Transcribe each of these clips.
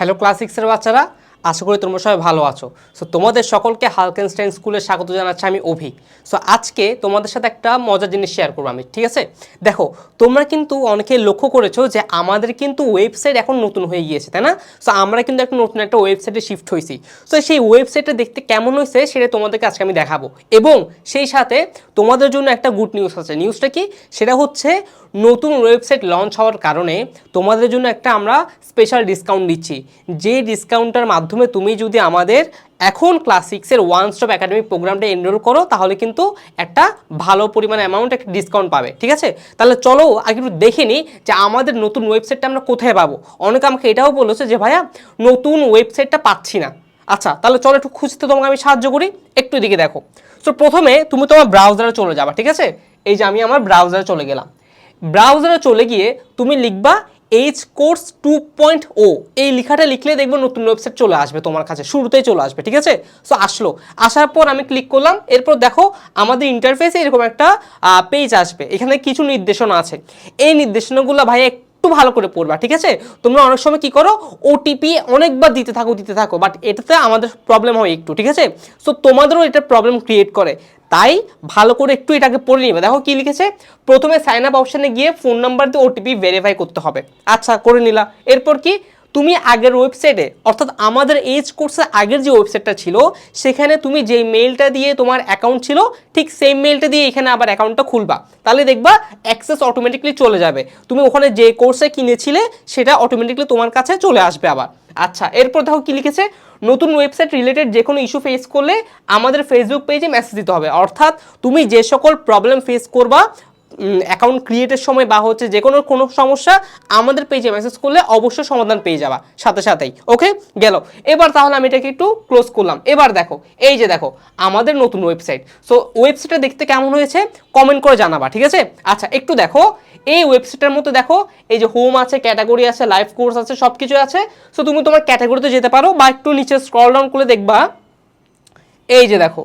Hello class সিক্সের বাচ্চারা, আশা করি তোমরা সবাই ভালো আছো। সো তোমাদের সকলকে হালকেনস্টাইন স্কুলে স্বাগত জানাচ্ছি আমি অভি। সো আজকে তোমাদের সাথে একটা মজার জিনিস শেয়ার করব আমি, ঠিক আছে? দেখো, তোমরা কিন্তু অনেকে লক্ষ্য করেছ যে আমাদের কিন্তু ওয়েবসাইট এখন নতুন হয়ে গিয়েছে, তাই না? সো আমরা কিন্তু একটা নতুন একটা ওয়েবসাইটে শিফট হয়েছি। সো সেই ওয়েবসাইটটা দেখতে কেমন হয়েছে সেটা তোমাদেরকে আজকে আমি দেখাবো। এবং সেই সাথে তোমাদের জন্য একটা গুড নিউজ আছে। নিউজটা কি? সেটা হচ্ছে নতুন ওয়েবসাইট লঞ্চ হওয়ার কারণে তোমাদের জন্য একটা আমরা স্পেশাল ডিসকাউন্ট দিচ্ছি। যে ডিসকাউন্টটার মাধ্যমে তুমি যদি আমাদের এখন ক্লাস সিক্সের ওয়ান স্টপ একাডেমিক প্রোগ্রামটা এনরোল করো, তাহলে কিন্তু একটা ভালো পরিমাণ অ্যামাউন্ট একটা ডিসকাউন্ট পাবে, ঠিক আছে? তাহলে চলো আগে একটু দেখে নিই যে আমাদের নতুন ওয়েবসাইটটা আমরা কোথায় পাবো। অনেকে আমাকে এটাও বলেছে যে, ভাইয়া, নতুন ওয়েবসাইটটা পাচ্ছি না। আচ্ছা তাহলে চলো একটু খুঁজতে তোমাকে আমি সাহায্য করি, একটু এদিকে দেখো। সো প্রথমে তুমি তোমার ব্রাউজারে চলে যাবা, ঠিক আছে? এই যে আমি আমার ব্রাউজারে চলে গেলাম। ব্রাউজারে চলে গিয়ে তুমি লিখবা H course two point O এই লেখাটা লিখলে দেখব নতুন ওয়েবসাইট চলে আসবে তোমার কাছে, শুরুতেই চলে আসবে, ঠিক আছে? সো আসলো। আসার পর আমি ক্লিক করলাম, এরপর দেখো আমাদের ইন্টারফেসে এরকম একটা পেজ আসবে। এখানে কিছু নির্দেশনা আছে। এই নির্দেশনাগুলো ভাই একটু ভালো করে পড়বা, ঠিক আছে? তোমরা অনেক সময় কি করো ওটিপি অনেকবার দিতে থাকো দিতে থাকো বাট এটাতে আমাদের প্রবলেম হয় একটু, ঠিক আছে? সো তোমাদেরও এটা প্রবলেম ক্রিয়েট করে। তাই ভালো করে একটু এটাকে পড়ে নিবে। দেখো কি লিখেছে? প্রথমে সাইন আপ অপশানে গিয়ে ফোন নাম্বার দিয়ে ওটিপি ভেরিফাই করতে হবে। আচ্ছা করে নিলা। এরপর কি? তুমি আগের ওয়েবসাইটে অর্থাৎ আমাদের এইচ কোর্সের আগের যে ওয়েবসাইটটা ছিল, সেখানে তুমি যেই মেইলটা দিয়ে তোমার অ্যাকাউন্ট ছিল, ঠিক সেম মেইলটা দিয়ে এখানে আবার অ্যাকাউন্টটা খুলবা। তাহলে দেখবা অ্যাক্সেস অটোমেটিকলি চলে যাবে। তুমি ওখানে যে কোর্সে কিনেছিলে, সেটা অটোমেটিকলি তোমার কাছে চলে আসবে আবার। আচ্ছা এরপর দেখো কি লিখেছে? নতুন ওয়েবসাইট রিলেটেড যে কোনো ইস্যু ফেস করলে আমাদের ফেসবুক পেজে মেসেজ দিতে হবে। অর্থাৎ তুমি যে সকল প্রবলেম ফেস করবা অ্যাকাউন্ট ক্রিয়েটের সময় বা হচ্ছে যে কোনো কোনো সমস্যা আমাদের পেজে মেসেজ করলে অবশ্যই সমাধান পেয়ে যাবা, সাথে সাথেই ওকে গেল। এবার তাহলে আমি এটাকে একটু ক্লোজ করলাম। এবার দেখো, এই যে দেখো, আমাদের নতুন ওয়েবসাইট সো ওয়েবসাইটটা দেখতে কেমন হয়েছে? কমেন্ট করে জানাবা, ঠিক আছে? আচ্ছা একটু দেখো, এই ওয়েবসাইটের মধ্যে দেখো, এই যে হোম আছে ক্যাটাগরি আছে লাইভ কোর্স আছে সব কিছু আছে। সো তুমি তোমার ক্যাটাগরিতে যেতে পারো বা একটু নিচে স্ক্রল ডাউন করে দেখবা। এই যে দেখো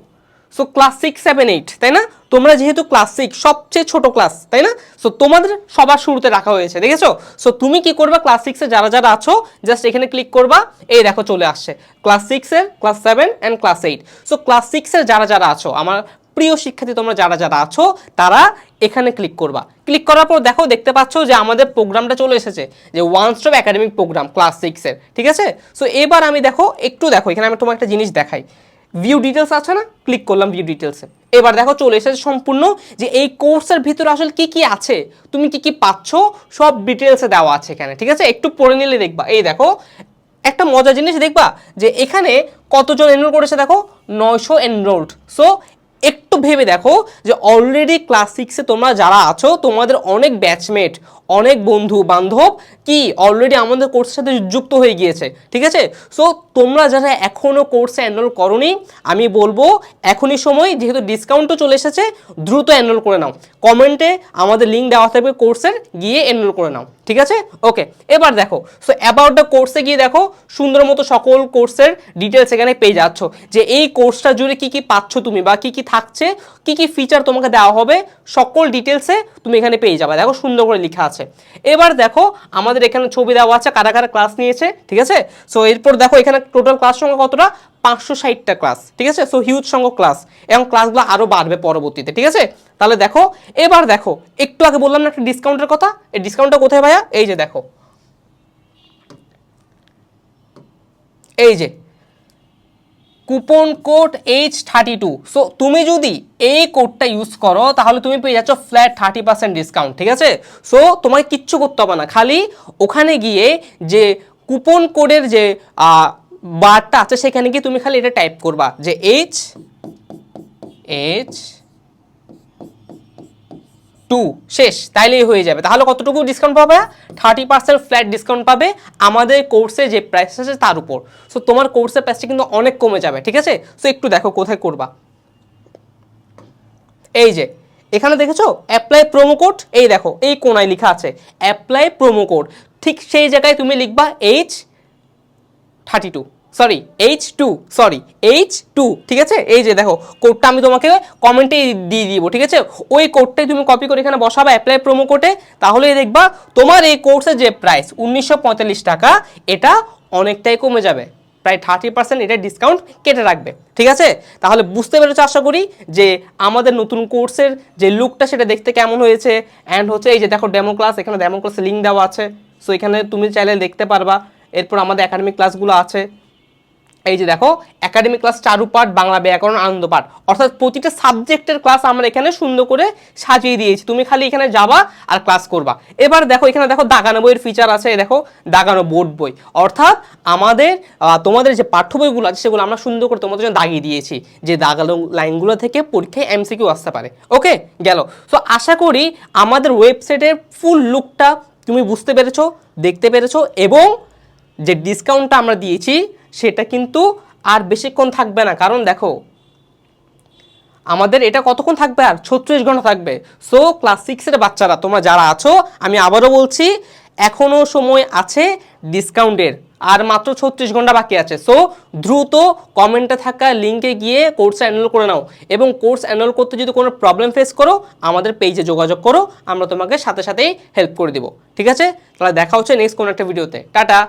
so class six seven eight তাই না? তোমরা যেহেতু ক্লাস সিক্স সবচেয়ে ছোট ক্লাস তাই না? সো তোমাদের সবার শুরুতে রাখা হয়েছে, দেখেছ? সো তুমি কি করবা? ক্লাস সিক্সে যারা যারা আছো জাস্ট এখানে ক্লিক করবা, এই দেখো চলে আসছে। ক্লাস সিক্সের class seven and class eight so class সিক্সের যারা যারা আছো, আমার প্রিয় শিক্ষার্থী তোমরা যারা যারা আছো, তারা এখানে ক্লিক করবা। ক্লিক করার পর দেখো, দেখতে পাচ্ছ যে আমাদের প্রোগ্রামটা চলে এসেছে, যে one stop academic program class সিক্সের ঠিক আছে? সো এবার আমি দেখো, একটু দেখো, এখানে আমি তোমার একটা জিনিস দেখাই। ভিউ ডিটেলস আছে না? ক্লিক করলাম ভিউ ডিটেলসে এবার দেখো চলে এসেছে সম্পূর্ণ যে এই কোর্সের ভিতরে আসলে কি কি আছে? তুমি কি কি পাচ্ছ? সব ডিটেলসে দেওয়া আছে এখানে, ঠিক আছে? একটু পড়ে নিলে দেখবা। এই দেখো, একটা মজার জিনিস দেখবা যে এখানে কতজন এনরোল করেছে দেখো? নয়শো এনরোল্ড সো একটু ভেবে দেখো যে অলরেডি ক্লাস সিক্সে তোমরা যারা আছো, তোমাদের অনেক ব্যাচমেট অনেক বন্ধু বান্ধব কি অলরেডি আমাদের কোর্সের সাথে যুক্ত হয়ে গিয়েছে, ঠিক আছে? সো তোমরা যারা এখনও কোর্সে এনরোল করনি, আমি বলব এখনই সময়, যেহেতু ডিসকাউন্টও চলে এসেছে, দ্রুত এনরোল করে নাও। কমেন্টে আমাদের লিঙ্ক দেওয়া থাকবে কোর্সের গিয়ে এনরোল করে নাও। ঠিক আছে? ওকে এবার দেখো সো অ্যাবাউট দ্য কোর্সে গিয়ে দেখো, সুন্দর মতো সকল কোর্সের ডিটেলস এখানে পেয়ে যাচ্ছ। যে এই কোর্সটা জুড়ে কি কি পাচ্ছ তুমি বা কি কি থাকছে, কি কি ফিচার তোমাকে দেওয়া হবে, সকল ডিটেলসে তুমি এখানে পেয়ে যাবে। দেখো, সুন্দর করে লেখা আছে। এবার দেখো, আমাদের এখানে ছবি দেওয়া আছে, কারা কারা ক্লাস নিয়েছে, ঠিক আছে? সো এরপর দেখো, এখানে টোটাল ক্লাস সংখ্যা কতটা? পাঁচশো ষাটটা ক্লাস ঠিক আছে? সো হিউজ সংখ্যক ক্লাস এবং ক্লাসগুলো আরও বাড়বে পরবর্তীতে, ঠিক আছে? তাহলে দেখো, এবার দেখো, একটু আগে বললাম না একটা ডিসকাউন্টের কথা? এই ডিসকাউন্টটা কোথায় ভাইয়া? এই যে দেখো। এই যে coupon code H thirty two so তুমি যদি এই কোডটা ইউজ করো, তাহলে তুমি পেয়ে যাচ্ছ ফ্ল্যাট থার্টি পার্সেন্ট ডিসকাউন্ট ঠিক আছে? সো তোমাকে কিচ্ছু করতে হবে না। খালি ওখানে গিয়ে যে কুপন কোডের যে বারটা আছে, সেখানে গিয়ে তুমি খালি এটা টাইপ করবা যে এইচ এইচ টু শেষ, তাইলেই হয়ে যাবে। তাহলে কতটুকু ডিসকাউন্ট পাবে? থার্টি পার্সেন্ট ফ্ল্যাট ডিসকাউন্ট পাবে আমাদের কোর্সে যে প্রাইস আছে তার উপর। সো তোমার কোর্সের প্রাইসটা কিন্তু অনেক কমে যাবে, ঠিক আছে? সো একটু দেখো কোথায় করবা। এই যে, এখানে দেখেছ? অ্যাপ্লাই প্রোমো কোড এই দেখো, এই কোনায় লেখা আছে অ্যাপ্লাই প্রোমো কোড ঠিক সেই জায়গায় তুমি লিখবা H thirty two sorry H two sorry H two ঠিক আছে? এই যে দেখো কোডটা আমি তোমাকে কমেন্টে দিয়ে দিব, ঠিক আছে? ওই কোডটাই তুমি কপি করে এখানে বসাবে অ্যাপ্লাই প্রোমো কোডে তাহলেই দেখবা তোমার এই কোর্সের যে প্রাইস উনিশশো পঁয়তাল্লিশ টাকা, এটা অনেকটাই কমে যাবে। প্রায় থার্টি পার্সেন্ট এটা ডিসকাউন্ট কেটে রাখবে, ঠিক আছে? তাহলে বুঝতে পেরেছ আশা করি যে আমাদের নতুন কোর্সের যে লুকটা সেটা দেখতে কেমন হয়েছে? অ্যান্ড হচ্ছে এই যে দেখো ডেমো ক্লাস এখানে ডেমো ক্লাসের লিঙ্ক দেওয়া আছে। সো এখানে তুমি চাইলে দেখতে পারবা, এরপর আমাদের একাডেমিক ক্লাসগুলো আছে। এই যে দেখো একাডেমিক ক্লাস চারু পাঠ, বাংলা ব্যাকরণ, আনন্দ পাঠ। অর্থাৎ প্রতিটা সাবজেক্টের ক্লাস আমরা এখানে সুন্দর করে সাজিয়ে দিয়েছি। তুমি খালি এখানে যাবা আর ক্লাস করবা। এবার দেখো, এখানে দেখো দাগানো বইয়ের ফিচার আছে দেখো, দাগানো বোর্ড বই। অর্থাৎ আমাদের তোমাদের যে পাঠ্য বইগুলো আছে, সেগুলো আমরা সুন্দর করে তোমাদের জন্য দাগিয়ে দিয়েছি, যে দাগানো লাইনগুলো থেকে পরীক্ষায় এমসিকিউ আসতে পারে। ওকে? গেল। সো আশা করি আমাদের ওয়েবসাইটের ফুল লুকটা তুমি বুঝতে পেরেছ, দেখতে পেরেছ, এবং যে ডিসকাউন্টটা আমরা দিয়েছি সেটা কিন্তু আর বেশিক্ষণ থাকবে না। কারণ দেখো, আমাদের এটা কতক্ষণ থাকবে আর? ছত্রিশ ঘণ্টা থাকবে। সো ক্লাস সিক্সের বাচ্চারা, তোমরা যারা আছো, আমি আবারও বলছি এখনও সময় আছে ডিসকাউন্টের আর মাত্র ছত্রিশ ঘণ্টা বাকি আছে। সো দ্রুত কমেন্টে থাকা লিঙ্কে গিয়ে কোর্স অ্যানরোল করে নাও। এবং কোর্স অ্যানরোল করতে যদি কোনো প্রবলেম ফেস করো, আমাদের পেজে যোগাযোগ করো, আমরা তোমাকে সাথে সাথেই হেল্প করে দিব। ঠিক আছে? তাহলে দেখা হচ্ছে নেক্সট কোনো একটা ভিডিওতে টাটা!